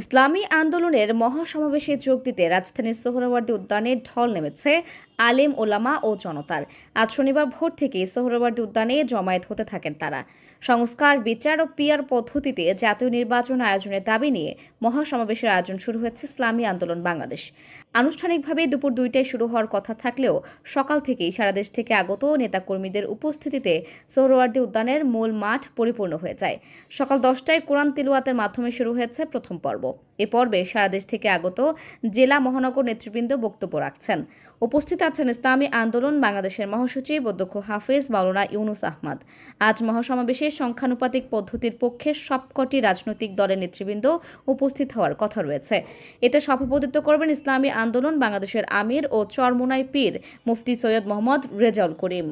ইসলামী আন্দোলনের মহাসমাবেশে যোগ দিতে রাজধানীর সোহরাওয়ার্দী উদ্যানে ঢল নেমেছে আলেম ওলামা ও জনতার। আজ শনিবার ভোর থেকে সোহরাওয়ার্দী উদ্যানে জমায়েত হতে থাকেন তারা। সংস্কার, বিচার ও পিয়ার পদ্ধতিতে জাতীয় নির্বাচন আয়োজনের দাবি নিয়ে মহাসমাবেশের আয়োজন শুরু হয়েছে ইসলামী আন্দোলন বাংলাদেশ। আনুষ্ঠানিকভাবে দুপুর দুইটায় শুরু হওয়ার কথা থাকলেও সকাল থেকেই সারা দেশ থেকে আগত নেতাকর্মীদের উপস্থিতিতে সোহরাওয়ার্দী উদ্যানের মূল মাঠ পরিপূর্ণ হয়ে যায়। সকাল দশটায় কোরআন তিলুয়াতের মাধ্যমে শুরু হয়েছে প্রথম পর্ব। এ পর্বে সারা দেশ থেকে আগত জেলা মহানগর নেতৃবৃন্দ বক্তব্য রাখছেন। উপস্থিত আছেন ইসলামী আন্দোলন বাংলাদেশের মহাসচিব অধ্যক্ষ হাফিজ মাওলানা ইউনুস আহমদ। আজ মহাসমাবেশে সংখ্যানুপাতিক পদ্ধতির পক্ষে সবকটি রাজনৈতিক দলের নেতৃবৃন্দ উপস্থিত হওয়ার কথা রয়েছে। এতে সভাপতিত্ব করবেন ইসলামী আন্দোলন বাংলাদেশের আমির ও চরমোনাই পীর মুফতি সৈয়দ মোহাম্মদ রেজাউল করিম।